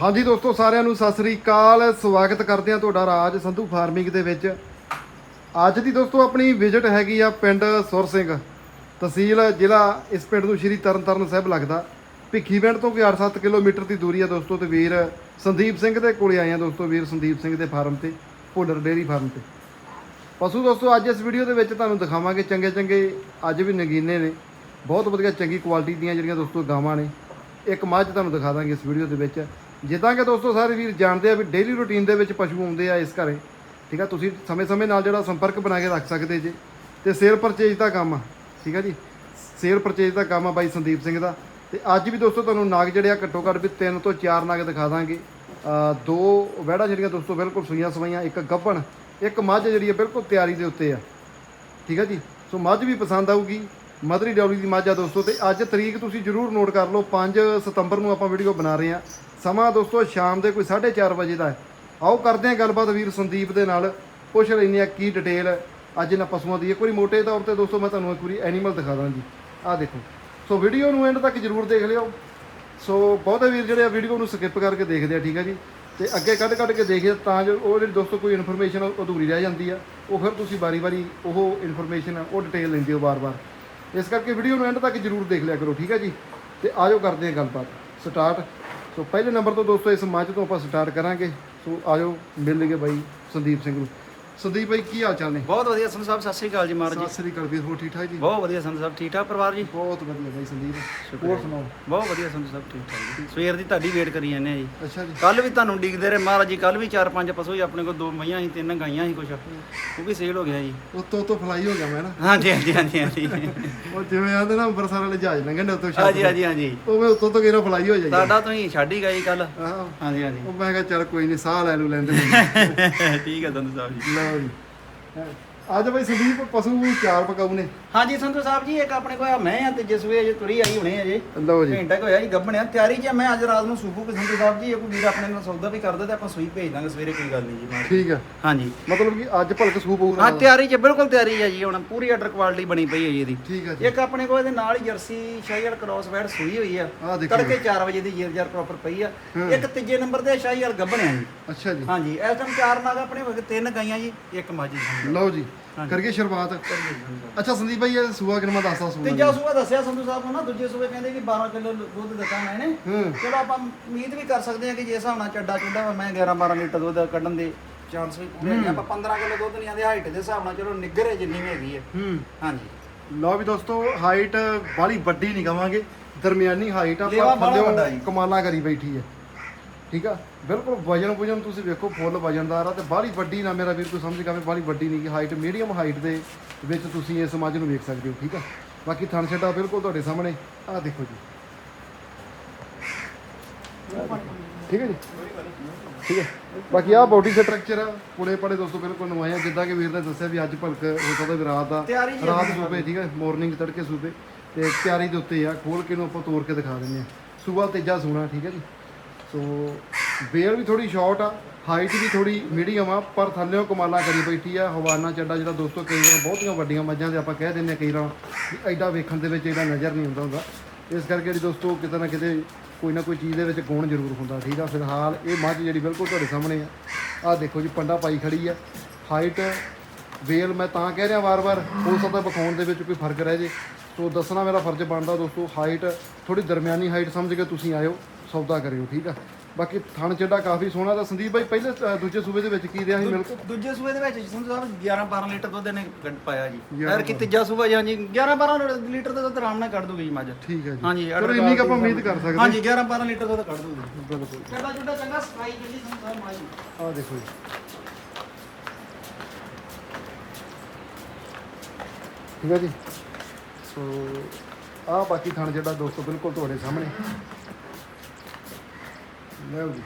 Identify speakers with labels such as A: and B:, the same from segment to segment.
A: ਹਾਂਜੀ ਦੋਸਤੋ, ਸਾਰਿਆਂ ਨੂੰ ਸਤਿ ਸ੍ਰੀ ਅਕਾਲ। ਸਵਾਗਤ ਕਰਦੇ ਹਾਂ ਤੁਹਾਡਾ ਰਾਜ ਸੰਧੂ ਫਾਰਮਿੰਗ ਦੇ ਵਿੱਚ। ਅੱਜ ਦੀ ਦੋਸਤੋ, ਆਪਣੀ ਵਿਜ਼ਿਟ ਹੈਗੀ ਆ ਪਿੰਡ ਸੁਰ ਸਿੰਘ। ਤਹਿਸੀਲ ਜ਼ਿਲ੍ਹਾ ਇਸ ਪਿੰਡ ਨੂੰ ਸ਼੍ਰੀ ਤਰਨਤਾਰਨ ਸਾਹਿਬ ਲੱਗਦਾ। ਭਿੱਖੀ ਪਿੰਡ ਤੋਂ ਕੋਈ 8-7 ਕਿਲੋਮੀਟਰ ਦੀ ਦੂਰੀ ਆ ਦੋਸਤੋ ਤੇ ਵੀਰ ਸੰਦੀਪ ਸਿੰਘ ਦੇ ਕੋਲੇ ਆਏ ਆ ਦੋਸਤੋ, ਵੀਰ ਸੰਦੀਪ ਸਿੰਘ ਦੇ ਫਾਰਮ ਤੇ, ਭੁੱਲਰ ਡੇਅਰੀ ਫਾਰਮ ਤੇ। ਪਸ਼ੂ ਦੋਸਤੋ, ਅੱਜ ਇਸ ਵੀਡੀਓ ਦੇ ਵਿੱਚ ਤੁਹਾਨੂੰ ਦਿਖਾਵਾਂਗੇ ਚੰਗੇ ਚੰਗੇ, ਅੱਜ ਵੀ ਨਗੀਨੇ ਨੇ। ਬਹੁਤ ਵਧੀਆ ਚੰਗੀ ਕੁਆਲਿਟੀ ਦੀਆਂ ਜਿਹੜੀਆਂ ਦੋਸਤੋ ਗਾਵਾਂ ਨੇ। ਇੱਕ ਮੱਝ ਤੁਹਾਨੂੰ ਦਿਖਾ ਦਾਂਗੇ ਇਸ ਵੀਡੀਓ ਦੇ ਵਿੱਚ। ਜਿੱਦਾਂ ਕਿ ਦੋਸਤੋ ਸਾਰੇ ਵੀਰ ਜਾਣਦੇ ਆ ਵੀ ਡੇਲੀ ਰੂਟੀਨ ਦੇ ਵਿੱਚ ਪਸ਼ੂ ਆਉਂਦੇ ਆ ਇਸ ਘਰੇ, ਠੀਕ ਆ? ਤੁਸੀਂ ਸਮੇਂ-ਸਮੇਂ ਨਾਲ ਜਿਹੜਾ ਸੰਪਰਕ ਬਣਾ ਕੇ ਰੱਖ ਸਕਦੇ ਜੇ। ਤੇ ਸੇਲ ਪਰਚੇਜ ਦਾ ਕੰਮ ਆ, ਠੀਕ ਆ ਜੀ? ਸੇਲ ਪਰਚੇਜ ਦਾ ਕੰਮ ਆ ਬਾਈ ਸੰਦੀਪ ਸਿੰਘ ਦਾ। ਤੇ ਅੱਜ ਵੀ ਦੋਸਤੋ ਤੁਹਾਨੂੰ ਨਾਗ ਜਿਹੜੇ ਆ ਘੱਟੋ ਘੱਟ ਵੀ ਤਿੰਨ ਤੋਂ ਚਾਰ ਨਾਗ ਦਿਖਾ ਦਾਂਗੇ। ਦੋ ਵਹਿੜਾ ਜਿਹੜੀਆਂ ਦੋਸਤੋ ਬਿਲਕੁਲ ਸੂਈਆਂ ਸਵਾਈਆਂ, ਇੱਕ ਗੱਭਣ, ਇੱਕ ਮੱਝ ਜਿਹੜੀ ਆ ਬਿਲਕੁਲ ਤਿਆਰੀ ਦੇ ਉੱਤੇ ਆ। ਠੀਕ ਹੈ ਜੀ? ਸੋ ਮੱਝ ਵੀ ਪਸੰਦ ਆਊਗੀ ਮਦਰੀ ਡੌਲੀ ਦੀ ਮੱਝ ਆ ਦੋਸਤੋ। ਤੇ ਅੱਜ ਤਰੀਕ ਤੁਸੀਂ ਜਰੂਰ ਨੋਟ ਕਰ ਲਓ 5 ਸਤੰਬਰ ਨੂੰ ਆਪਾਂ ਵੀਡੀਓ ਬਣਾ ਰਹੇ ਹਾਂ। ਸਮਾਂ ਦੋਸਤੋ, ਸ਼ਾਮ ਦੇ ਕੋਈ 4:30 ਵਜੇ ਦਾ ਹੈ। ਆਓ ਕਰਦੇ ਹਾਂ ਗੱਲਬਾਤ ਵੀਰ ਸੰਦੀਪ ਦੇ ਨਾਲ। ਪੁੱਛ ਲੈਂਦੇ ਆ ਕੀ ਡਿਟੇਲ ਅੱਜ ਇਹਨਾਂ ਪਸ਼ੂਆਂ ਦੀ ਇੱਕ ਵਾਰੀ ਮੋਟੇ ਤੌਰ ਤੇ ਦੋਸਤੋ, ਮੈਂ ਤੁਹਾਨੂੰ ਇੱਕ ਵਾਰੀ ਐਨੀਮਲ ਦਿਖਾ ਦਾਂ ਜੀ। ਆਹ ਦੇਖੋ। ਸੋ ਵੀਡੀਓ ਨੂੰ ਐਂਡ ਤੱਕ ਜਰੂਰ ਦੇਖ ਲਿਓ। ਸੋ ਬਹੁਤੇ ਵੀਰ, ਜਿਹੜੇ ਆ ਵੀਡੀਓ ਨੂੰ ਸਕਿਪ ਕਰਕੇ ਦੇਖਦੇ ਆ, ਠੀਕ ਹੈ ਜੀ। ਤੇ ਅੱਗੇ ਕੱਢ ਕੱਢ ਕੇ ਦੇਖਦੇ ਤਾਂ ਜੋ ਉਹ ਜਿਹੜੀ ਦੋਸਤੋ ਕੋਈ ਇਨਫੋਰਮੇਸ਼ਨ ਅਧੂਰੀ ਰਹਿ ਜਾਂਦੀ ਆ। ਉਹ ਫਿਰ ਤੁਸੀਂ ਵਾਰੀ-ਵਾਰੀ ਉਹ ਇਨਫੋਰਮੇਸ਼ਨ ਉਹ ਡਿਟੇਲ ਲੈਂਦੇ ਹੋ ਵਾਰ-ਵਾਰ। ਇਸ ਕਰਕੇ ਵੀਡੀਓ ਨੂੰ ਐਂਡ ਤੱਕ ਜਰੂਰ ਦੇਖ ਲਿਆ ਕਰੋ, ਠੀਕ ਹੈ ਜੀ। ਤੇ ਆਜੋ ਕਰਦੇ ਆ ਗੱਲਬਾਤ। ਸਟਾਰਟ ਸੋ ਪਹਿਲੇ ਨੰਬਰ ਤੋਂ ਦੋਸਤੋ, ਇਸ ਮੱਝ ਤੋਂ ਆਪਾਂ ਸਟਾਰਟ ਕਰਾਂਗੇ। ਸੋ ਆਜੋ ਮਿਲ ਲਈਏ ਬਾਈ ਸੰਦੀਪ ਸਿੰਘ ਨੂੰ। ਸੰਦੀਪ ਬਾਈ ਕੀ ਹਾਲ ਚਾਲ ਨੇ?
B: ਬਹੁਤ ਵਧੀਆ ਸੰਧੂ ਸਾਹਿਬ ਸਤਿ ਸ੍ਰੀ ਅਕਾਲ ਜੀ ਮਹਾਰਾਜ
A: ਸਤਿ
B: ਜੀ
A: ਸ੍ਰੀ ਅਕਾਲ ਵੀਰ ਹੋ ਠੀਕ ਠਾਕ ਜੀ?
B: ਬਹੁਤ ਵਧੀਆ ਸੰਧੂ ਸਾਹਿਬ ਠੀਕ ਠਾਕ ਪਰਿਵਾਰ ਜੀ?
A: ਬਹੁਤ ਵਧੀਆ ਬਾਈ ਸੰਦੀਪ ਹੋਰ। ਸੁਣਾਓ?
B: ਬਹੁਤ ਵਧੀਆ ਸੰਧੂ ਸਾਹਿਬ ਠੀਕ ਠਾਕ ਜੀ। ਸਵੇਰ ਦੀ ਤੁਹਾਡੀ ਵੇਟ ਕਰੀ ਜਾਂਦੇ ਆ ਜੀ।
A: ਅੱਛਾ ਜੀ।
B: ਕੱਲ ਵੀ ਤੁਹਾਨੂੰ ਡੀਕਦੇ ਰਹੇ ਮਹਾਰਾਜ ਜੀ ਕੱਲ ਵੀ ਚਾਰ ਪੰਜ ਪਸ਼ੂ ਹੀ ਆਪਣੇ ਕੋਲ ਦੋ ਮਈਆਂ ਸੀ ਤਿੰਨ ਗਾਈਆਂ ਸੀ ਕੁਛ। ਉਹ ਵੀ ਸੇਲ ਹੋ ਗਿਆ ਜੀ।
A: ਉਤੋਂ ਤੋਂ ਫਲਾਈ ਹੋ ਗਿਆ ਮੈਂ ਨਾ।
B: ਹਾਂਜੀ ਹਾਂਜੀ ਹਾਂਜੀ ਹਾਂਜੀ।
A: ਉਹ ਜਿਵੇਂ ਆਂਦੇ ਨਾ ਅੰਬਰਸਰ ਵਾਲੇ ਜਹਾਜ਼ ਲੰਘਣ ਉੱਤੋਂ ਛੱਤ
B: ਹਾਂਜੀ ਹਾਂਜੀ ਹਾਂਜੀ।
A: ਉਹ ਮੈਂ ਉੱਤੋਂ ਤੋਂ ਕਿਹਨਾਂ ਫਲਾਈ ਹੋ ਜਾਈ
B: ਤੁਹਾਡਾ ਤੁਸੀਂ ਛੱਡ ਹੀ ਗਏ ਕੱਲ ਹਾਂਜੀ ਹਾਂਜੀ।
A: ਉਹ ਮੈਂ ਕਿਹਾ ਚੱਲ ਕੋਈ ਨਹੀਂ ਸਾਹ ਲੈ ਲੂ ਲੈਂਦੇ।
B: ਠੀਕ ਹੈ ਸੰਧੂ ਸਾਹਿਬ ਜੀ।
A: ਲਓ ਜੀ ਹੈਂ। ਅੱਜ ਬਈ ਸੰਦੀਪ ਪਸ਼ੂ ਚਾਰ ਪਕਾਉ ਨੇ।
B: ਹਾਂਜੀ ਸੰਧੂ ਸਾਹਿਬ ਜੀ ਇੱਕ ਆਪਣੇ ਕੋਲ ਆ ਮੈਂ ਆ ਤੇ ਜਸਵੇ ਅਜੇ ਤੁਰੀ ਆਈ ਹੁਣੇ ਅਜੇ।
A: ਲਓ ਜੀ।
B: ਘੰਟਾ ਹੋਇਆ ਜੀ ਗੱਬਣਿਆ ਤਿਆਰੀ ਚ ਆ, ਮੈਂ ਅੱਜ ਰਾਤ ਨੂੰ ਸੂਬੂ ਸੰਧੂ ਸਾਹਿਬ ਜੀ ਇਹ ਕੋਈ ਵੀਰ ਆਪਣੇ ਨਾਲ ਸੌਦਾ ਵੀ ਕਰਦਾ ਤੇ ਆਪਾਂ ਸੂਈ ਭੇਜ ਦਾਂਗੇ ਸਵੇਰੇ ਕੋਈ ਗੱਲ ਨਹੀਂ ਜੀ।
A: ਠੀਕ ਆ।
B: ਹਾਂਜੀ।
A: ਮਤਲਬ ਕਿ ਅੱਜ ਭਲਕ ਸੂਪ ਹੋਊ
B: ਹਾਂ ਤਿਆਰੀ ਚ ਬਿਲਕੁਲ ਤਿਆਰੀ ਹੈ ਜੀ ਹੁਣ ਪੂਰੀ ਆਰਡਰ ਕੁਆਲਿਟੀ ਬਣੀ ਪਈ ਹੈ ਜੀ ਇਹਦੀ।
A: ਠੀਕ ਆ ਜੀ।
B: ਇੱਕ ਆਪਣੇ ਕੋਲ ਇਹਦੇ ਨਾਲ ਹੀ ਜਰਸੀ ਸ਼ਾਹੀਵਾਲ ਕ੍ਰਾਸ ਵੈਡ ਸੂਈ ਹੋਈ ਆ। ਤੜਕੇ 4 ਵਜੇ ਦੀ ਜੇਰ ਜਰ ਪ੍ਰੋਪਰ ਪਈ ਆ। ਇੱਕ ਤੀਜੇ ਨੰਬਰ ਤੇ ਸ਼ਾਹੀਵਾਲ ਗੱਬਣਿਆ ਜੀ।
A: ਅੱਛਾ ਜੀ।
B: ਹਾਂਜੀ ਇਸ ਟਾਈਮ ਚਾਰ ਨਾਗ ਆਪਣੇ ਤਿੰਨ ਗਾਈਆਂ ਜੀ ਇੱਕ ਮੱਝ ਜੀ
A: ਲਓ ਜੀ। ਕਰੀਏ ਸ਼ੁਰੂਆਤ। ਅੱਛਾ ਸੰਦੀਪ ਭਾਈ ਇਹ ਸੂਆ ਕਿਨਮਾ ਦੱਸਦਾ ਸੂਆ
B: ਤੀਜਾ ਸੂਆ ਦੱਸਿਆ ਸੰਧੂ ਸਾਹਿਬ ਨੂੰ ਨਾ ਦੂਜੇ ਸੂਏ ਕਹਿੰਦੇ ਕਿ 12 ਕਿਲੋ ਦੁੱਧ ਦਿੱਤਾ ਮੈਂ ਨੇ
A: ਹੂੰ।
B: ਚਲੋ ਆਪਾਂ ਉਮੀਦ ਵੀ ਕਰ ਸਕਦੇ ਹਾਂ ਕਿ ਜੇ ਹਿਸਾਬ ਨਾਲ ਚੱਡਾ ਚੁੱਡਾ ਮੈਂ 11 12 ਲੀਟਰ ਦੁੱਧ ਕੱਢਣ ਦੇ ਚਾਂਸ ਵੀ ਪੂਰੇ ਨੇ ਆਪਾਂ 15 ਕਿਲੋ ਦੁੱਧ ਨਹੀਂ ਆਂਦੇ ਹਾਈਟ ਦੇ ਹਿਸਾਬ ਨਾਲ ਚਲੋ ਨਿੱਗਰ ਹੈ ਜਿੰਨੀ ਵੀ ਹੈਗੀ ਹੈ।
A: ਹੂੰ।
B: ਹਾਂਜੀ।
A: ਲਓ ਵੀ ਦੋਸਤੋ ਹਾਈਟ ਬਾਲੀ ਵੱਡੀ ਨਹੀਂ ਕਵਾਂਗੇ। ਦਰਮਿਆਨੀ ਹਾਈਟ ਆ
B: ਲੇਵਾ
A: ਪਰ
B: ਬਾਹਲਾ ਵੱਡਾ
A: ਥੱਲੇ
B: ਜੀ।
A: ਕਮਾਲਾਂ ਕਰੀ ਬੈਠੀ ਹੈ। ਠੀਕ ਆ? ਬਿਲਕੁਲ ਵਜਨ ਵਜਨ ਤੁਸੀਂ ਵੇਖੋ ਫੁੱਲ ਵਜਨਦਾਰ ਆ ਤੇ ਬਾਹਲੀ ਵੱਡੀ ਨਾ ਮੇਰਾ ਵੀਰ ਕੋਈ ਸਮਝ ਕਾਵੇ ਬਾਹਲੀ ਵੱਡੀ ਨਹੀਂ ਕਿ ਹਾਈਟ ਮੀਡੀਅਮ ਹਾਈਟ ਦੇ ਵਿੱਚ ਤੁਸੀਂ ਇਸ ਮੱਝ ਨੂੰ ਵੇਖ ਸਕਦੇ ਹੋ ਠੀਕ ਆ? ਬਾਕੀ ਥਣ ਛੱਡਾ ਬਿਲਕੁਲ ਤੁਹਾਡੇ ਸਾਹਮਣੇ ਆਹ ਦੇਖੋ ਜੀ। ਠੀਕ ਹੈ ਜੀ? ਠੀਕ ਹੈ ਬਾਕੀ ਆਹ ਬਾਡੀ ਸਟਰਕਚਰ ਆ ਪੁੜੇ ਪੜੇ ਦੋਸਤੋ ਬਿਲਕੁਲ ਨਵਾਇਆ ਜਿੱਦਾਂ ਕਿ ਵੀਰ ਨੇ ਦੱਸਿਆ ਵੀ ਅੱਜ ਭਲਕ ਹੋ ਸਕਦਾ ਵੀ ਰਾਤ ਦਾ
B: ਜੀ
A: ਰਾਤ ਸੂਬੇ ਠੀਕ ਹੈ ਮਾਰਨਿੰਗ ਤੜਕੇ ਸੂਬੇ ਤੇ ਤਿਆਰੀ ਦੇ ਉੱਤੇ ਆ ਖੋਲ ਕੇ ਨੂੰ ਆਪਾਂ ਤੋੜ ਕੇ ਦਿਖਾ ਦਿੰਦੇ ਆ। ਸੂਬਾ ਤੇਜਾ ਸੋਣਾ ਠੀਕ ਹੈ ਜੀ? ਸੋ ਬੇਲ ਵੀ ਥੋੜੀ ਸ਼ਾਰਟ ਆ ਹਾਈਟ ਵੀ ਥੋੜੀ ਮੀਡੀਅਮ ਆ, ਪਰ ਥੱਲੇੋਂ ਕਮਾਲਾ ਕਰੀ ਬੈਠੀ ਆ। ਹਵਾਨਾ ਚੱਡਾ ਜਿਹੜਾ ਦੋਸਤੋ, ਕਈ ਵਾਰ ਬਹੁਤੀਆਂ ਵੱਡੀਆਂ ਮੱਝਾਂ ਦੇ ਆਪਾਂ ਕਹਿ ਦਿੰਦੇ ਆ ਕਈ ਵਾਰ ਵੀ ਐਡਾ ਵੇਖਣ ਦੇ ਵਿੱਚ ਇਹਦਾ ਨਜ਼ਰ ਨਹੀਂ ਆਉਂਦਾ ਹੁੰਦਾ। ਇਸ ਕਰਕੇ ਜੀ ਦੋਸਤੋ, ਕਿਤੇ ਨਾ ਕਿਤੇ ਕੋਈ ਨਾ ਕੋਈ ਚੀਜ਼ ਦੇ ਵਿੱਚ ਗੁਣ ਜ਼ਰੂਰ ਹੁੰਦਾ, ਠੀਕ ਆ? ਫਿਲਹਾਲ ਇਹ ਮੱਝ ਜਿਹੜੀ ਬਿਲਕੁਲ ਤੁਹਾਡੇ ਸਾਹਮਣੇ ਆ। ਆਹ ਦੇਖੋ ਜੀ, ਪੰਡਾ ਪਾਈ ਖੜੀ ਆ। ਹਾਈਟ ਵੇਲ ਮੈਂ ਤਾਂ ਕਹਿ ਰਿਹਾ ਵਾਰ-ਵਾਰ, ਹੋ ਸਕਦਾ ਵਿਖਾਉਣ ਦੇ ਵਿੱਚ ਕੋਈ ਫ਼ਰਕ ਰਹਿ ਜੇ। ਸੋ ਦੱਸਣਾ ਮੇਰਾ ਫਰਜ਼ ਬਣਦਾ ਦੋਸਤੋ ਹਾਈਟ ਥੋੜੀ ਦਰਮਿਆਨੀ ਹਾਈਟ ਸਮਝ ਕੇ ਤੁਸੀਂ ਆਇਓ, ਸੌਦਾ ਕਰਿਓ, ਠੀਕ ਆ? ਬਾਕੀ ਥਣ ਚੱਡਾ ਕਾਫੀ ਸੋਹਣਾ ਤਾਂ ਸੰਦੀਪ ਭਾਈ ਪਹਿਲੇ ਅ, ਦੂਜੇ ਸੂਬੇ ਦੇ ਵਿੱਚ ਕੀ ਰਿਹਾ ਸੀ ਮਿਲਕ?
B: ਦੂਜੇ ਸੂਬੇ ਦੇ ਵਿੱਚ ਸੰਧੂ ਸਾਹਿਬ 11 12 ਲੀਟਰ ਦੁੱਧ ਨੇ ਕੱਢ ਪਾਇਆ ਜੀ। ਯਾਰ ਕਿ ਤੀਜਾ ਸੂਬਾ ਜੀ 11 12 ਲੀਟਰ ਦਾ ਦੁੱਧ ਆਰਾਮ ਨਾਲ ਕੱਢ ਦੂਗੀ ਜੀ ਮੱਝ।
A: ਠੀਕ ਹੈ ਜੀ।
B: ਹਾਂਜੀ
A: ਚਲੋ ਇੰਨੀ ਕੁ ਆਪਾਂ ਉਮੀਦ ਕਰ ਸਕਦੇ
B: ਹਾਂਜੀ 11 12 ਲੀਟਰ ਦੁੱਧ ਕੱਢ ਦੂਗੀ
A: ਬਿਲਕੁਲ।
B: ਚੱਡਾ ਚੁੱਡਾ ਚੰਗਾ ਸਫ਼ਾਈ ਜਿਹੜੀ ਸੰਧੂ ਸਾਹਿਬ ਮਾਈ
A: ਆਹ ਦੇਖੋ ਜੀ। ਠੀਕ ਹੈ ਜੀ। ਸੋ ਆਹ ਬਾਕੀ ਥਣ ਜਿਹੜਾ ਦੋਸਤੋ ਬਿਲਕੁਲ ਤੁਹਾਡੇ ਸਾਹਮਣੇ। ਲਓ ਜੀ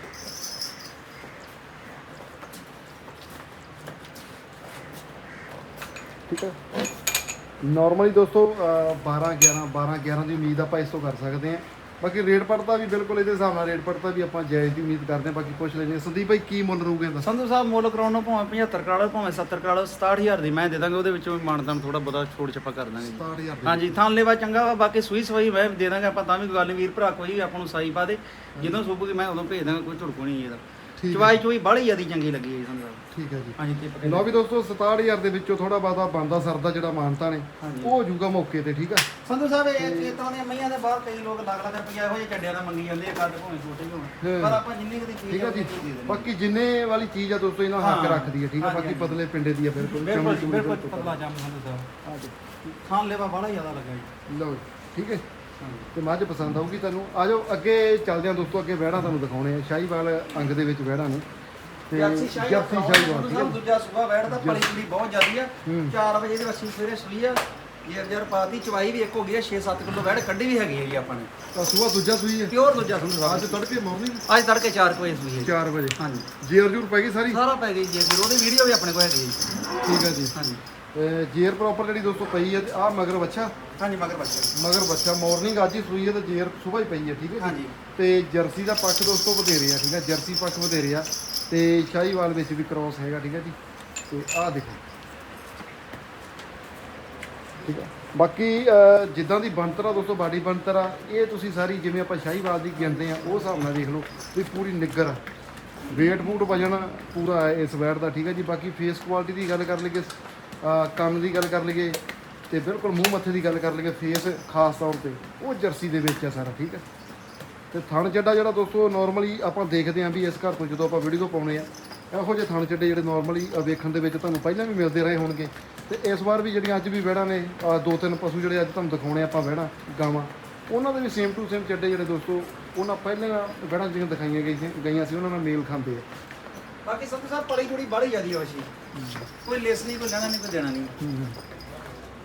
A: ਠੀਕ ਹੈ। ਨਾਰਮਲੀ ਦੋਸਤੋ ਅਹ, 12 11 12 11 ਦੀ ਉਮੀਦ ਆਪਾਂ ਇਸ ਤੋਂ ਕਰ ਸਕਦੇ ਹਾਂ। ਬਾਕੀ ਰੇਟ ਪੜਤਾ ਵੀ ਬਿਲਕੁਲ ਇਹਦੇ ਹਿਸਾਬ ਨਾਲ ਰੇਟ ਪੜਤਾ ਵੀ ਆਪਾਂ ਜਾਇਜ਼ ਦੀ ਉਮੀਦ ਕਰਦੇ ਹਾਂ ਬਾਕੀ ਪੁੱਛ ਲੈਂਦੇ ਹਾਂ। ਸੰਦੀਪ ਭਾਈ ਕੀ ਮੁੱਲ ਰਹੂਗਾ ਇਹਦਾ?
B: ਸੰਧੂ ਸਾਹਿਬ ਮੁੱਲ ਕਰਾਉਣ ਨੂੰ ਭਾਵੇਂ 75 ਕਰਾ ਲਓ ਭਾਵੇਂ 70 ਕਰਾ ਲਓ 67000 ਦੀ ਮੈਂ ਦੇ ਦਾਂਗੇ ਉਹਦੇ ਵਿੱਚੋਂ ਮਾਨਦਾਨ ਥੋੜਾ ਬਹੁਤਾ ਛੋੜ ਛੱਪਾ ਕਰ ਦਾਂਗੇ
A: 67000
B: ਹਾਂਜੀ ਥਾਂ ਲੈਵਾ ਚੰਗਾ ਵਾ ਬਾਕੀ ਸੂਈ ਸਵਾਈ ਮੈਂ ਦੇ ਦਾਂਗੇ ਆਪਾਂ ਤਾਂ ਵੀ ਕੋਈ ਗੱਲ ਨਹੀਂ ਵੀਰ ਭਰਾ ਕੋਈ ਆਪਾਂ ਨੂੰ ਸਾਈ ਪਾ ਦੇ। ਜਦੋਂ ਸੁਬੂਗੀ ਮੈਂ ਉਦੋਂ ਭੇਜ ਦਾਂਗਾ ਕੋਈ ਝੁੜਕੂ ਨਹੀਂ ਇਹਦਾ।
A: ਠੀਕ
B: ਚਵਾਈ ਚੋਈ ਬਾਹਲੀ ਜਿਆਦੀ ਚੰਗੀ ਲੱਗੀ ਸਾਹਿਬ
A: ਠੀਕ ਹੈ ਜੀ।
B: ਹਾਂਜੀ ਤੇ ਪਕੜ।
A: ਲਓ ਵੀ ਦੋਸਤੋ 67000 ਦੇ ਵਿੱਚੋਂ ਥੋੜਾ ਬਾਦਾ ਬੰਦਾ ਸਰਦਾ ਜਿਹੜਾ ਮਾਨਤਾ ਨੇ
B: ਹਾਂਜੀ।
A: ਉਹ ਹੋ ਜਾਊਗਾ ਮੌਕੇ ਤੇ ਠੀਕ ਆ?
B: ਸੰਧੂ ਸਾਹਿਬ ਇਹ ਤਰ੍ਹਾਂ ਦੀਆਂ ਮਈਆਂ ਦੇ ਬਾਹਰ ਕਈ ਲੋਕ ਲੱਖ ਲੱਖ ਰੁਪਈਆ ਇਹੋ ਜਿਹੇ ਚੱਡਿਆਂ ਦਾ ਮੰਗੀ ਜਾਂਦੇ ਆ ਕੱਦ ਭਾਵੇਂ ਛੋਟੇ ਹੀ ਹੋਣ। ਪਰ ਆਪਾਂ ਜਿੰਨੀ ਕੁ ਦੀ ਚੀਜ਼
A: ਠੀਕ ਆ ਜੀ। ਬਾਕੀ ਜਿੰਨੇ ਵਾਲੀ ਚੀਜ਼ ਆ ਦੋਸਤੋ ਇਹਨਾਂ ਹੱਕ
B: ਹਾਂ।
A: ਰੱਖਦੀ ਹੈ ਠੀਕ ਆ?
B: ਹਾਂਜੀ,
A: ਬਾਕੀ
B: ਹਾਂਜੀ।
A: ਪਤਲੇ ਪਿੰਡੇ ਦੀ ਆ ਬਿਲਕੁਲ
B: ਬਿਲਕੁਲ
A: ਚਮੜੀ
B: ਪਤਲਾ ਜਾਮ ਸੰਧੂ ਸਾਹਿਬ। ਖਾਣ ਲੈਵਾ ਬੜਾ ਜ਼ਿਆਦਾ ਲੱਗਾ ਜੀ।
A: ਲਓ ਜੀ, ਠੀਕ ਹੈ। ਤੇ ਮੱਝ ਪਸੰਦ ਆਊਗੀ ਤੁਹਾਨੂੰ। ਆ ਜਾਓ ਅੱਗੇ ਚੱਲਦੇ ਹਾਂ ਦੋਸਤੋ ਅੱਗੇ ਵਹਿੜਾਂ ਤੁਹਾਨੂੰ ਦਿਖਾਉਣੇ ਆ। ਸ਼ਾਹੀਵਾਲ ਅੰਗ ਦੇ ਵਿੱਚ ਵਹਿੜਾਂ ਨੇ। ਤੇ
B: ਜਰਸੀ ਸ਼ਾਹੀ
A: ਜਰਸੀ ਸ਼ਾਹੀਵਾਲ ਠੀਕ ਹੈ।
B: ਦੂਜਾ ਸੂਆ ਬੈਠਦਾ ਪਲੀ ਪਲੀ ਬਹੁਤ ਜ਼ਿਆਦੀ ਆ।
A: ਹੂੰ।
B: 4 ਵਜੇ ਦੀ ਵੱਛੀ ਸਵੇਰੇ ਸੂਈ ਆ। ਜਰ ਜਰ ਪਾਤੀ ਚਵਾਈ ਵੀ ਇੱਕ ਹੋ ਗਈ ਆ। 6-7 ਕਿਲੋ ਬੈੜ ਕੱਢੀ ਵੀ ਹੈਗੀ ਹੈ ਜੀ ਆਪਾਂ ਨੇ।
A: ਤਾਂ ਸੂਆ ਦੂਜਾ ਸੂਈ ਹੈ
B: ਪਿਓਰ ਦੂਜਾ ਸੰਧੂ
A: ਅੱਜ ਤੜਕੇ ਮਾਰਨਿੰਗ
B: ਅੱਜ ਤੜਕੇ 4 ਵਜੇ ਸੂਈ ਹੈ ਜੀ।
A: 4 ਵਜੇ।
B: ਹਾਂਜੀ।
A: ਜੇਰ ਜੂਰ ਪੈ ਗਈ ਸਾਰੀ?
B: ਸਾਰਾ ਪੈ ਗਈ ਜੀ ਫਿਰ ਉਹਦੀ ਵੀਡੀਓ ਵੀ ਆਪਣੇ ਕੋਲ ਹੈਗੀ ਹੈ।
A: ਠੀਕ ਹੈ ਜੀ।
B: ਹਾਂਜੀ।
A: ਤੇ ਜੇਰ ਪ੍ਰੋਪਰ ਜਿਹੜੀ ਦੋਸਤੋ ਪਈ ਹੈ ਆ ਮਗਰ ਬੱਚਾ
B: ਹਾਂਜੀ ਮਗਰ ਬੱਚੇ
A: ਮਗਰ ਬੱਚਾ ਮਾਰਨਿੰਗ ਅੱਜ ਹੀ ਸੂਈ ਹੈ ਤੇ ਜੇਰ ਸਵੇਰ ਹੀ ਪਈ ਹੈ ਠੀਕ ਹੈ ਜੀ?
B: ਹਾਂਜੀ।
A: ਤੇ ਜਰਸੀ ਦਾ ਪੱਖ ਦੋਸਤੋ ਵਧੇਰੇ ਆ ਠੀਕ ਹੈ? ਜਰਸੀ ਪੱਖ ਵਧੇਰੇ ਆ। ਤੇ ਸ਼ਾਹੀਵਾਲ ਵਿੱਚ ਵੀ ਕ੍ਰੋਸ ਹੈਗਾ ਠੀਕ ਹੈ ਜੀ? ਤੇ ਆਹ ਦੇਖੋ। ਠੀਕ ਹੈ? ਬਾਕੀ ਅਹ, ਜਿੱਦਾਂ ਦੀ ਬਣਤਰ ਆ ਦੋਸਤੋ ਬਾਡੀ ਬਣਤਰ ਆ ਇਹ ਤੁਸੀਂ ਸਾਰੀ ਜਿਵੇਂ ਆਪਾਂ ਸ਼ਾਹੀਵਾਲ ਦੀ ਗਿਣਦੇ ਆ ਉਹ ਹਿਸਾਬ ਨਾਲ ਦੇਖ ਲਓ ਵੀ ਪੂਰੀ ਨਿੱਗਰ ਆ। ਵੇਟ ਬੂਟ ਵਜਨ ਪੂਰਾ ਹੈ ਇਸ ਵੈਟ ਦਾ ਠੀਕ ਹੈ ਜੀ? ਬਾਕੀ ਫੇਸ ਕੁਆਲਿਟੀ ਦੀ ਗੱਲ ਕਰ ਲਈਏ ਅਹ, ਕੰਨ ਦੀ ਗੱਲ ਕਰ ਲਈਏ ਤੇ ਬਿਲਕੁਲ ਮੂੰਹ ਮੱਥੇ ਦੀ ਗੱਲ ਕਰ ਲਈਏ ਫੇਸ ਖਾਸ ਤੌਰ ਤੇ ਉਹ ਜਰਸੀ ਦੇ ਵਿੱਚ ਆ ਸਾਰਾ ਠੀਕ ਹੈ? ਤੇ ਥਣ ਚੱਡਾ ਜਿਹੜਾ ਦੋਸਤੋ ਨਾਰਮਲੀ ਆਪਾਂ ਦੇਖਦੇ ਆਂ ਵੀ ਇਸ ਘਰ ਤੋਂ ਜਦੋਂ ਆਪਾਂ ਵੀਡੀਓ ਪਾਉਨੇ ਆ ਇਹੋ ਜਿਹੇ ਥਣ ਚੱਡੇ ਜਿਹੜੇ ਨਾਰਮਲੀ ਵੇਖਣ ਦੇ ਵਿੱਚ ਤੁਹਾਨੂੰ ਪਹਿਲਾਂ ਵੀ ਮਿਲਦੇ ਰਹੇ ਹੋਣਗੇ। ਤੇ ਇਸ ਵਾਰ ਵੀ ਜਿਹੜੀਆਂ ਅੱਜ ਵੀ ਵਹਿੜਾਂ ਨੇ ਦੋ ਤਿੰਨ ਪਸ਼ੂ ਜਿਹੜੇ ਅੱਜ ਤੁਹਾਨੂੰ ਦਿਖਾਉਣੇ ਆਪਾਂ ਵਹਿੜਾਂ ਗਾਵਾਂ ਉਹਨਾਂ ਦੇ ਵੀ ਸੇਮ ਟੂ ਸੇਮ ਚੱਡੇ ਜਿਹੜੇ ਦੋਸਤੋ ਉਹਨਾਂ ਪਹਿਲਾਂ ਵਹਿੜਾਂ ਜਿਹੜੀਆਂ ਦਿਖਾਈਆਂ ਗਈ ਸੀ ਗਈਆਂ ਸੀ ਉਹਨਾਂ ਨਾਲ ਮੇਲ ਖਾਂਦੇ ਆ।
B: ਬਾਕੀ ਸੰਧੂ ਸਾਹਿਬ ਪਲੀ ਜੁੜੀ ਬੜੀ ਜ਼ਿਆਦੀ ਆ ਵੱਛੀ ਕੋਈ ਲੈਸ ਨਹੀਂ ਕੋਈ ਲੈਣਾ ਨਹੀਂ ਕੋਈ ਦੇਣਾ ਨਹੀਂ।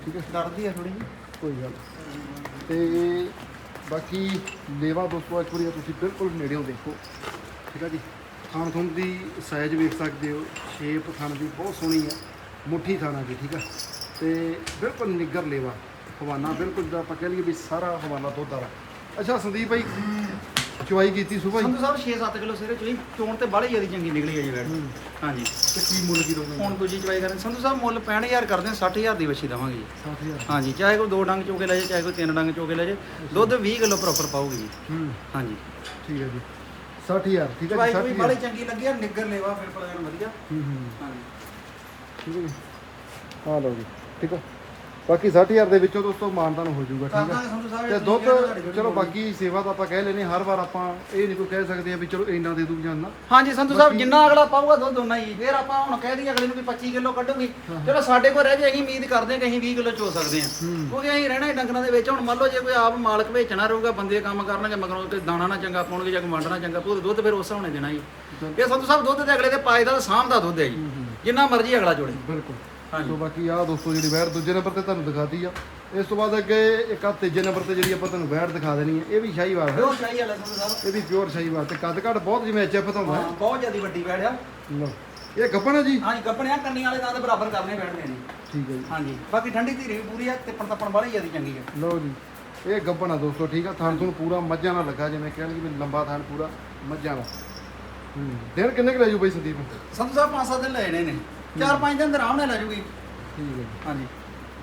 A: ਠੀਕ ਹੈ।
B: ਡਰਦੀ ਆ ਥੋੜੀ ਜੀ
A: ਕੋਈ ਗੱਲ। ਤੇ ਬਾਕੀ ਲੇਵਾ ਦੋਸਤੋ ਇੱਕ ਵਾਰੀ ਤੁਸੀਂ ਬਿਲਕੁਲ ਨੇੜਿਓਂ ਦੇਖੋ। ਠੀਕ ਹੈ ਜੀ। ਥਣ ਥੁਣ ਦੀ ਸਾਈਜ਼ ਵੇਖ ਸਕਦੇ ਹੋ। ਸ਼ੇਪ ਥਣ ਦੀ ਬਹੁਤ ਸੋਹਣੀ ਹੈ ਮੁੱਠੀ ਥਾਣਾ ਜੀ ਠੀਕ ਹੈ ਤੇ ਬਿਲਕੁਲ ਨਿੱਗਰ ਲੇਵਾ। ਹਵਾਨਾ ਬਿਲਕੁਲ ਜਿੱਦਾਂ ਆਪਾਂ ਕਹਿ ਲਈਏ ਵੀ ਸਾਰਾ ਹਵਾਨਾ ਦੁੱਧ ਵਾਲਾ। ਅੱਛਾ ਸੰਦੀਪ ਭਾਈ ਚੁਆਈ ਕੀਤੀ ਸੁਬਾਹ ਹੀ
B: ਸੰਧੂ ਸਾਹਿਬ 6-7 ਕਿਲੋ ਸਿਰੇ ਚੋਈ ਚੋਣ ਤੇ ਬੜੀ ਜ਼ਿਆਦੀ ਚੰਗੀ ਨਿਕਲੀ ਆ ਜੀ ਬੈਡ ਹਾਂਜੀ।
A: ਤੇ ਕੀ ਮੁੱਲ ਕੀ ਦੋਗੇ
B: ਹੁਣ ਦੂਜੀ ਚਵਾਈ ਕਰਨ। ਸੰਧੂ ਸਾਹਿਬ ਮੁੱਲ 65000 ਕਰਦੇ ਆ 60000 ਦੀ ਵੱਛੀ ਦਵਾਂਗੇ ਜੀ।
A: 60000
B: ਹਾਂਜੀ ਚਾਹੇ ਕੋਈ ਦੋ ਡੰਗ ਚੋਕੇ ਲੈ ਜਾਏ ਚਾਹੇ ਕੋਈ ਤਿੰਨ ਡੰਗ ਚੋਕੇ ਲੈ ਜਾਏ ਦੁੱਧ 20 ਕਿਲੋ ਪ੍ਰੋਪਰ ਪਾਊਗੀ ਜੀ।
A: ਹੂੰ।
B: ਹਾਂਜੀ।
A: ਠੀਕ ਹੈ ਜੀ। 60000 ਠੀਕ ਹੈ ਜੀ
B: ਵੀ
A: 60000
B: ਬੜੀ ਚੰਗੀ ਲੱਗੀ ਆ ਨਿੱਗਰ ਲੈਵਾ ਬਿਲਕੁਲ ਐਨ ਵਧੀਆ।
A: ਹੂੰ ਹੂੰ।
B: ਹਾਂਜੀ।
A: ਠੀਕ ਹੈ ਆ ਲਓ ਜੀ ਠੀਕ ਹੈ ਬਾਕੀ 60000 ਦੇ ਵਿੱਚੋਂ ਦੋਸਤੋ ਮਾਨਦਾਨ ਹੋ ਜਾਊਗਾ ਠੀਕ ਹੈ ਤੇ ਦੁੱਧ ਚਲੋ ਬਾਕੀ ਸੇਵਾ ਤਾਂ ਆਪਾਂ ਕਹਿ ਲੈਨੇ ਹਰ ਵਾਰ ਆਪਾਂ ਇਹ ਨਹੀਂ ਕੋਈ ਕਹਿ ਸਕਦੇ ਆ ਵੀ ਚਲੋ ਇੰਨਾ ਦੇ ਦੂ ਜਾਂ ਨਾ।
B: ਹਾਂਜੀ ਸੰਧੂ ਸਾਹਿਬ ਜਿੰਨਾ ਅਗਲਾ ਪਾਊਗਾ ਦੁੱਧ ਉਨਾ ਹੀ। ਫਿਰ ਆਪਾਂ ਹੁਣ ਕਹਿ ਦਈਏ ਅਗਲੇ ਨੂੰ ਵੀ 25 ਕਿਲੋ ਕੱਢੂਗੀ। ਚਲੋ ਸਾਡੇ ਕੋਲ ਰਹਿ ਜੇ ਅਸੀਂ ਉਮੀਦ ਕਰਦੇ ਹਾਂ ਕਿ ਅਸੀਂ 20 ਕਿਲੋ ਚੋ ਸਕਦੇ ਹਾਂ। ਕਿਉਂਕਿ ਅਸੀਂ ਰਹਿਣਾ ਹੀ ਡੰਗਰਾਂ ਦੇ ਵਿੱਚ। ਹੁਣ ਮੰਨ ਲਓ ਜੇ ਕੋਈ ਆਪ ਮਾਲਕ ਵੇਚਣਾ ਰਹੂਗਾ ਬੰਦੇ ਕੰਮ ਕਰਨਗੇ ਮਗਰੋਂ ਤੇ ਦਾਣਾ ਨਾ ਚੰਗਾ ਪਾਉਣਗੇ ਜਾਂ ਵੰਡਣਾ ਚੰਗਾ ਤੇ ਦੁੱਧ ਫਿਰ ਉਸ ਨਾਲ ਦੇਣਾ ਜੀ ਇਹ ਸੰਧੂ ਸਾਹਿਬ ਦੁੱਧ ਤੇ ਅਗਲੇ ਦੇ ਪਾਏ ਦਾ ਸਾਂਭ ਦਾ ਦੁੱਧ ਹੈ ਜੀ। ਜਿੰਨਾ ਮਰਜ਼ੀ ਅਗਲਾ ਜੋੜੇ।
A: ਬਿਲਕੁਲ। ਸੋ ਬਾਕੀ ਆ ਦੋਸਤੋ ਜਿਹੜੀ ਵੈੜ ਦੂਜੇ ਨੰਬਰ ਤੇ ਤੁਹਾਨੂੰ ਦਿਖਾਤੀ ਆ। ਇਸ ਤੋਂ ਬਾਅਦ ਅੱਗੇ ਇੱਕ ਆ ਤੀਜੇ ਨੰਬਰ ਤੇ ਜਿਹੜੀ ਆਪਾਂ ਤੁਹਾਨੂੰ ਵੈੜ ਦਿਖਾ ਦੇਣੀ ਹੈ ਇਹ ਵੀ ਸ਼ਾਹੀਵਾਲ ਹੈ।
B: ਉਹ ਚਾਹੀ ਵਾਲਾ ਸਾਹਿਬ
A: ਇਹ ਵੀ ਪਿਓਰ ਸ਼ਾਹੀਵਾਲ ਤੇ ਕੱਦ ਘੱਟ ਬਹੁਤ ਜਿਵੇਂ ਐਚਐਫ ਤੋਂ ਹੈ
B: ਹਾਂ ਬਹੁਤ ਜ਼ਿਆਦੀ ਵੱਡੀ ਬੈੜ ਆ।
A: ਲਓ ਇਹ ਗੱਪਣ ਹੈ ਜੀ?
B: ਹਾਂਜੀ ਕੱਪਣਿਆ ਕੰਨੀ ਵਾਲੇ ਦੰਦ ਬਰਾਬਰ ਕਰਨੇ ਬੈਠਦੇ ਨੇ
A: ਠੀਕ ਹੈ ਜੀ।
B: ਹਾਂਜੀ ਬਾਕੀ ਠੰਡੀ ਧੀਰੀ ਵੀ ਪੂਰੀ ਆ ਤੇ ਤੱਪਣ ਵਾਲੀ ਜ਼ਿਆਦੀ ਚੰਗੀ ਆ।
A: ਲਓ ਜੀ ਇਹ ਗੱਬਣ ਆ ਦੋਸਤੋ ਠੀਕ ਆ? ਥਣ ਤੁਹਾਨੂੰ ਪੂਰਾ ਮੱਝਾਂ ਨਾਲ ਲੱਗਾ ਜਿਵੇਂ ਕਹਿਣਗੇ ਵੀ ਲੰਬਾ ਥਣ ਪੂਰਾ ਮੱਝਾਂ ਦਾ ਹੂੰ ਦਿਨ ਕਿੰਨੇ ਕੁ ਲੈ ਜੂ ਬਈ ਸੰਦੀਪ?
B: ਸੰਧੂ ਸਾਹਿਬ ਪੰਜ ਸੱਤ ਦਿਨ ਲੈਣੇ ਨੇ ਚਾਰ ਪੰਜ ਦਿਨ ਆਰਾਮ ਨਾਲ ਲੈ ਜੂਗੀ।
A: ਠੀਕ ਹੈ ਜੀ।
B: ਹਾਂਜੀ।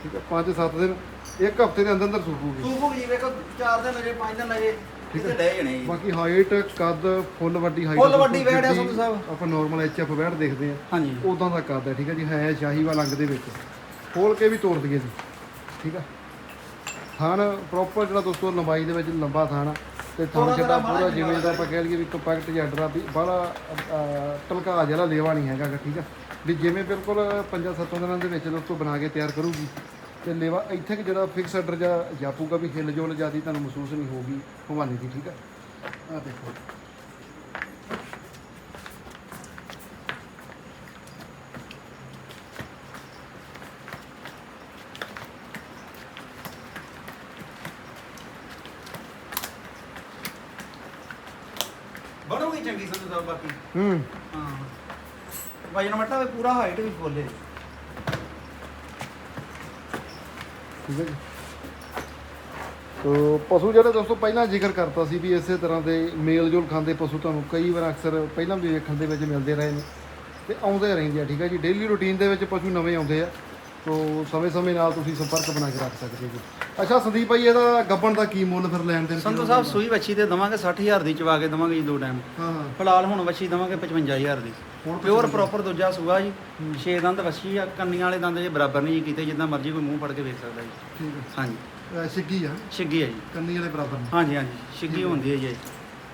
A: ਠੀਕ ਹੈ 5-7 ਦਿਨ ਇੱਕ ਹਫ਼ਤੇ ਦੇ ਅੰਦਰ ਅੰਦਰ ਸੁੱਕੂਗੀ
B: ਸੂਪੂ ਜੀ ਵੇਖੋ ਚਾਰ ਦਿਨ ਲਜੇ ਪੰਜ ਦਿਨ ਲਜੇ
A: ਠੀਕ
B: ਕਿਤੇ ਲੈ ਜਣੇ ਜੀ।
A: ਬਾਕੀ ਹਾਈਟ ਕੱਦ ਫੁੱਲ ਵੱਡੀ ਹਾਈਟ
B: ਫੁੱਲ ਵੱਡੀ ਵੈੜ ਆ ਸੰਧੂ ਸਾਹਿਬ।
A: ਆਪਾਂ ਨਾਰਮਲ ਐਚਐਫ ਵੈੜ ਦੇਖਦੇ ਆ
B: ਹਾਂਜੀ।
A: ਉਦਾਂ ਦਾ ਕੱਦ ਹੈ ਠੀਕ ਹੈ ਜੀ ਹੈ ਸ਼ਾਹੀਵਾਲ ਅੰਗ ਦੇ ਵਿੱਚ। ਖੋਲ ਕੇ ਵੀ ਤੋੜ ਦਈਏ ਜੀ ਠੀਕ ਆ ਥਾਨ ਪ੍ਰੋਪਰ ਜਿਹੜਾ ਦੋਸਤੋ ਲੰਬਾਈ ਦੇ ਵਿੱਚ ਲੰਬਾ ਆ ਤੇ
B: ਥੋੜ੍ਹਾ
A: ਜਿਹੜਾ ਪੂਰਾ ਜਿਵੇਂ ਦਾ ਆਪਾਂ ਕਹਿ ਲਈਏ ਵੀ ਕੰਪੈਕਟ ਜੈਡਰਾ ਵੀ ਬੜਾ ਟਲਕਾ ਜਿਹੜਾ ਲੇਵਾ ਨਹੀਂ ਹੈਗਾ ਗਾ, ਠੀਕ ਆ ਵੀ ਜਿਵੇਂ ਬਿਲਕੁਲ ਪੰਜਾਂ ਸੱਤਾਂ ਦਿਨਾਂ ਦੇ ਵਿੱਚ ਦੋਸਤੋ ਬਣਾ ਕੇ ਤਿਆਰ ਕਰੂਗੀ ਤੇ ਲੇਵਾ ਇੱਥੇ ਕਿ ਜਿਹੜਾ ਫਿਕਸ ਅਡਰ ਜਾਂ ਜਾਪੂਗਾ ਵੀ ਹਿੱਲ ਜੁਲ ਜਿਆਦੀ ਤੁਹਾਨੂੰ ਮਹਿਸੂਸ ਨਹੀਂ ਹੋਊਗੀ ਹਵਾਨੇ ਦੀ ਠੀਕ ਆ? ਆ ਦੇਖੋ।
B: ਬਣੂਗੀ ਚੰਗੀ ਸਾਹਿਬ ਬਾਕੀ।
A: ਹੂੰ
B: ਹਾਂ। ਵਜਨ ਮਟਾ ਵੀ ਪੂਰਾ ਹਾਈਟ ਵੀ ਫੁੱਲੇ
A: ਠੀਕ ਹੈ ਜੀ। ਤੋ ਪਸ਼ੂ ਜਿਹੜੇ ਦੋਸਤੋ, ਪਹਿਲਾਂ ਜ਼ਿਕਰ ਕਰਤਾ ਸੀ ਵੀ ਇਸੇ ਤਰ੍ਹਾਂ ਦੇ ਮੇਲ ਜੋਲ ਖਾਂਦੇ ਪਸ਼ੂ ਤੁਹਾਨੂੰ ਕਈ ਵਾਰ ਅਕਸਰ ਪਹਿਲਾਂ ਵੀ ਵੇਖਣ ਦੇ ਵਿੱਚ ਮਿਲਦੇ ਰਹੇ ਨੇ ਤੇ ਆਉਂਦੇ ਰਹਿੰਦੇ ਆ, ਠੀਕ ਹੈ ਜੀ। ਡੇਲੀ ਰੂਟੀਨ ਦੇ ਵਿੱਚ ਪਸ਼ੂ ਨਵੇਂ ਆਉਂਦੇ ਆ। ਤੋ ਸਮੇਂ-ਸਮੇਂ ਨਾਲ ਤੁਸੀਂ ਸੰਪਰਕ ਬਣਾ ਕੇ ਰੱਖ ਸਕਦੇ ਜੀ। ਅੱਛਾ ਸੰਦੀਪ ਭਾਈ ਇਹਦਾ ਗੱਬਣ ਦਾ ਕੀ ਮੁੱਲ ਫਿਰ ਲੈਣ ਦੇ
B: ਸੰਧੂ ਸਾਹਿਬ ਸੂਈ ਵੱਛੀ ਤੇ ਦਵਾਂਗੇ 60000 ਦੀ ਚਵਾ ਕੇ ਦਵਾਂਗੇ ਜੀ ਦੋ ਟਾਈਮ
A: ਹਾਂ ਹਾਂ।
B: ਫਿਲਹਾਲ ਹੁਣ ਵੱਛੀ ਦਵਾਂਗੇ 55000 ਦੀ। ਪਿਓਰ ਪ੍ਰੋਪਰ ਦੂਜਾ ਸੂਆ ਜੀ। ਛੇ ਦੰਦ ਵੱਛੀ ਆ ਕੰਨੀਆਂ ਵਾਲੇ ਦੰਦ ਜੇ ਬਰਾਬਰ ਨਹੀਂ ਜੀ ਕੀਤੇ ਜਿੱਦਾਂ ਮਰਜ਼ੀ ਕੋਈ ਮੂੰਹ ਫੜ ਕੇ ਵੇਖ ਸਕਦਾ ਜੀ।
A: ਠੀਕ ਹੈ।
B: ਹਾਂਜੀ।
A: ਛਿੱਗੀ ਆ।
B: ਛਿੱਗੀ ਆ ਜੀ।
A: ਕੰਨੀ ਵਾਲੇ ਬਰਾਬਰ ਨੇ।
B: ਹਾਂਜੀ ਹਾਂਜੀ। ਛਿੱਗੀ ਹੁੰਦੀ ਹੈ ਜੀ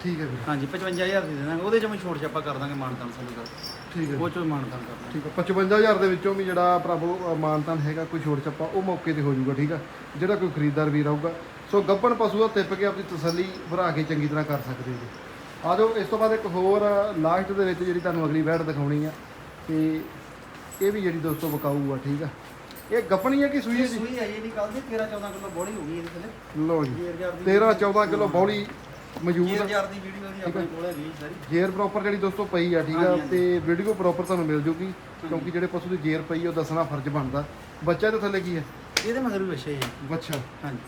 A: ਠੀਕ ਹੈ ਵੀਰ
B: ਹਾਂਜੀ 55000 ਦੀ ਦੇ ਦਾਂਗੇ। ਉਹਦੇ ਚੋਂ ਵੀ ਛੋਟ ਛਾਪਾ ਕਰ ਦਾਂਗੇ ਮਾਨਤਾਨ ਕਰ
A: ਠੀਕ ਹੈ
B: ਉਹ ਚੋਂ ਵੀ ਮਾਨਤਾਨ ਕਰ ਦਾਂਗੇ
A: ਠੀਕ ਹੈ। 55000 ਦੇ ਵਿੱਚੋਂ ਵੀ ਜਿਹੜਾ ਅ, ਮਾਨਤਾਨ ਹੈਗਾ ਕੋਈ ਛੋੜ ਛੱਪਾ ਉਹ ਮੌਕੇ ਤੇ ਹੋ ਜਾਊਗਾ ਠੀਕ ਆ? ਜਿਹੜਾ ਕੋਈ ਖਰੀਦਦਾਰ ਵੀ ਰਹੂਗਾ ਸੋ ਗੱਬਣ ਪਸ਼ੂ ਦਾ ਤਿੱਪ ਕੇ ਆਪਣੀ ਤਸੱਲੀ ਭਰਾ ਕੇ ਚੰਗੀ ਤਰ੍ਹਾਂ ਕਰ ਸਕਦੇ ਜੀ ਆ ਜਾਓ ਇਸ ਤੋਂ ਬਾਅਦ ਇੱਕ ਹੋਰ ਲਾਸਟ ਦੇ ਵਿੱਚ ਜਿਹੜੀ ਤੁਹਾਨੂੰ ਅਗਲੀ ਵੈਟ ਦਿਖਾਉਣੀ ਆ ਤੇ ਇਹ ਵੀ ਜਿਹੜੀ ਦੋਸਤੋ ਵਿਕਾਊ ਆ ਠੀਕ ਆ? ਇਹ ਗੱਪਣੀ ਹੈ ਕਿ ਸੂਈ ਹੈ ਜੀ?
B: ਸੂਈ ਹੈ ਜੀ ਇਹਦੀ ਕੱਲ ਦੀ 13 14 ਕਿਲੋ ਬੋੜੀ ਹੋ ਗਈ ਇਹਦੇ ਥੱਲੇ।
A: ਲਓ ਜੀ।
B: ਜੇਰ ਜਾਰ ਦੀ
A: 13 14 ਕਿਲੋ ਬੌਲੀ ਮੌਜੂਦ ਆ।
B: ਜਾਰ ਦੀ ਵੀਡੀਓ ਦੀ ਆਪਣੇ ਕੋਲ ਹੈਗੀ ਸਾਰੀ।
A: ਜੇਰ ਪ੍ਰੋਪਰ ਜਿਹੜੀ ਦੋਸਤੋ ਪਈ ਆ ਠੀਕ ਆ। ਤੇ ਵੀਡੀਓ ਪ੍ਰੋਪਰ ਤੁਹਾਨੂੰ ਮਿਲ ਜੂਗੀ ਕਿਉਂਕਿ ਜਿਹੜੇ ਪਸ਼ੂ ਦੀ ਜੇਰ ਪਈ ਆ, ਉਹ ਦੱਸਣਾ ਫਰਜ਼ ਬਣਦਾ। ਬੱਚਾ ਦੇ ਥੱਲੇ ਕੀ ਹੈ
B: ਇਹਦੇ ਮਗਰ ਵੀ ਵਛੇ ਜੀ
A: ਬੱਚਾ।
B: ਹਾਂਜੀ।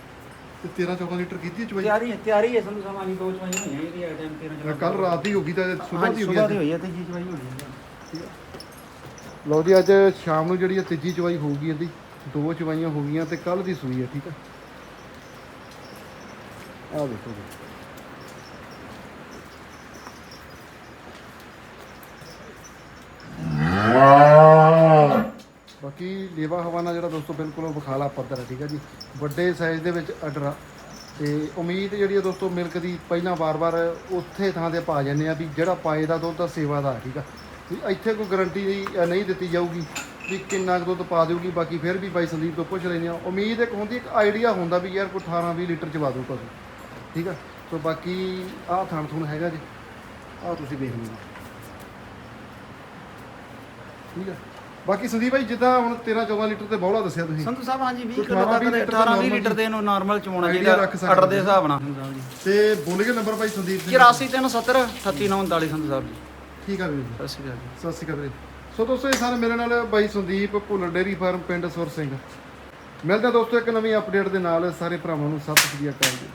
A: ਤੇ 13 14 ਲੀਟਰ ਕੀਤੀ ਚਵਾਈ
B: ਤਿਆਰੀ ਹੈ ਤਿਆਰੀ ਹੈ ਸੰਧੂ ਆਲੀ ਦੋ ਚਵਾਈ ਹੋਈਆਂ ਇਹਦੀ ਆ ਟਾਈਮ 13 14
A: ਕੱਲ ਰਾਤ ਦੀ ਹੋ ਗਈ ਤਾਂ ਸਵੇਰ ਦੀ ਹੋ
B: ਸੁਬਾਹ ਦੀ
A: ਗਈ
B: ਹੋਈ ਹੈ ਤੇ ਜੀ ਚਵਾਈ ਹੋਈ ਹੈ
A: ਲਓ ਜੀ ਅੱਜ ਸ਼ਾਮ ਨੂੰ ਜਿਹੜੀ ਤੀਜੀ ਚਵਾਈ ਹੋਊਗੀ ਇਹਦੀ ਦੋ ਚਵਾਈਆਂ ਹੋ ਗਈਆਂ ਤੇ ਕੱਲ ਦੀ ਸੂਈ ਹੈ ਠੀਕ ਹੈ ਆਹ ਦੇਖੋ ਜੀ। ਬਾਕੀ ਲੇਵਾ ਹਵਾਨਾ ਜਿਹੜਾ ਦੋਸਤੋ ਬਿਲਕੁਲ ਉਹ ਵਿਖਾਲਾ ਪੱਧਰ ਹੈ, ਠੀਕ ਹੈ ਜੀ। ਵੱਡੇ ਸਾਈਜ਼ ਦੇ ਵਿੱਚ ਆਰਡਰ ਆ ਤੇ ਉਮੀਦ ਜਿਹੜੀ ਹੈ ਦੋਸਤੋ ਮਿਲਕ ਦੀ ਪਹਿਲਾਂ ਵਾਰ-ਵਾਰ ਉੱਥੇ ਥਾਂ ਤੇ ਪਾ ਜਾਂਦੇ ਆ ਵੀ ਜਿਹੜਾ ਪਾਏ ਦਾ ਦੁੱਧ ਤਾਂ ਸੇਵਾ ਦਾ, ਠੀਕ ਆ। ਵੀ ਇੱਥੇ ਕੋਈ ਗਾਰੰਟੀ ਨਹੀਂ ਦਿੱਤੀ ਜਾਊਗੀ ਵੀ ਕਿੰਨਾ ਕੁ ਦੁੱਧ ਪਾ ਦੇਊਗੀ ਬਾਕੀ ਫਿਰ ਵੀ ਬਾਈ ਸੰਦੀਪ ਤੋਂ ਪੁੱਛ ਲੈਂਦੇ ਆ ਉਮੀਦ ਇੱਕ ਹੁੰਦੀ, ਇੱਕ ਆਈਡੀਆ ਹੁੰਦਾ ਵੀ ਯਾਰ ਕੋਈ 18 20 ਲੀਟਰ ਚਵਾ ਦੂ ਪਸ਼ੂ ਠੀਕ ਆ। ਸੋ ਬਾਕੀ ਆਹ ਥਣ ਥੂਣ ਹੈਗਾ ਜੀ। ਆਹ ਤੁਸੀਂ ਵੇਖ ਲਓ। ਠੀਕ ਬਾਕੀ ਸੰਦੀਪ ਭਾਈ ਜਿੱਦਾਂ ਹੁਣ 13 14 ਲੀਟਰ ਤੇ ਬੌਲਾ ਦੱਸਿਆ ਤੁਸੀਂ।
B: ਸੰਧੂ ਸਾਹਿਬ ਹਾਂਜੀ 20
A: ਕੋਈ
B: ਕਿਲੋ
A: 18
B: ਤੱਕ ਦੇ
A: ਲੀਟਰ
B: 18
A: normal
B: 20 ਲੀਟਰ ਦੇ ਇਹਨੂੰ ਨਾਰਮਲ ਚੋਣਾ ਚਾਹੀਦਾ ਆਰਡਰ ਦੇ ਹਿਸਾਬ ਨਾਲ। ਜੀ
A: ਤੇ ਬੋਲ ਕੇ ਨੰਬਰ ਭਾਈ ਸੰਦੀਪ ਸਿੰਘ
B: 84370 38939 ਸੰਧੂ ਸਾਹਿਬ ਜੀ।
A: ਠੀਕ ਆ ਵੀਰ ਜੀ।
B: ਸਤਿ ਸ਼੍ਰੀ ਅਕਾਲ ਜੀ।
A: ਸਤਿ ਸ਼੍ਰੀ ਅਕਾਲ ਸੋ ਦੋਸਤੋ ਇਹ ਸਾਰੇ ਮੇਰੇ ਨਾਲ ਬਾਈ ਸੰਦੀਪ ਭੁੱਲਰ ਡੇਰੀ ਫਾਰਮ ਪਿੰਡ ਸੁਰ ਸਿੰਘ। ਮਿਲਦੇ ਦੋਸਤੋ ਇੱਕ ਨਵੀਂ ਅਪਡੇਟ ਦੇ ਨਾਲ। ਸਾਰੇ ਭਰਾਵਾਂ ਨੂੰ ਸਤਿ ਸ਼੍ਰੀ ਅਕਾਲ ਜੀ।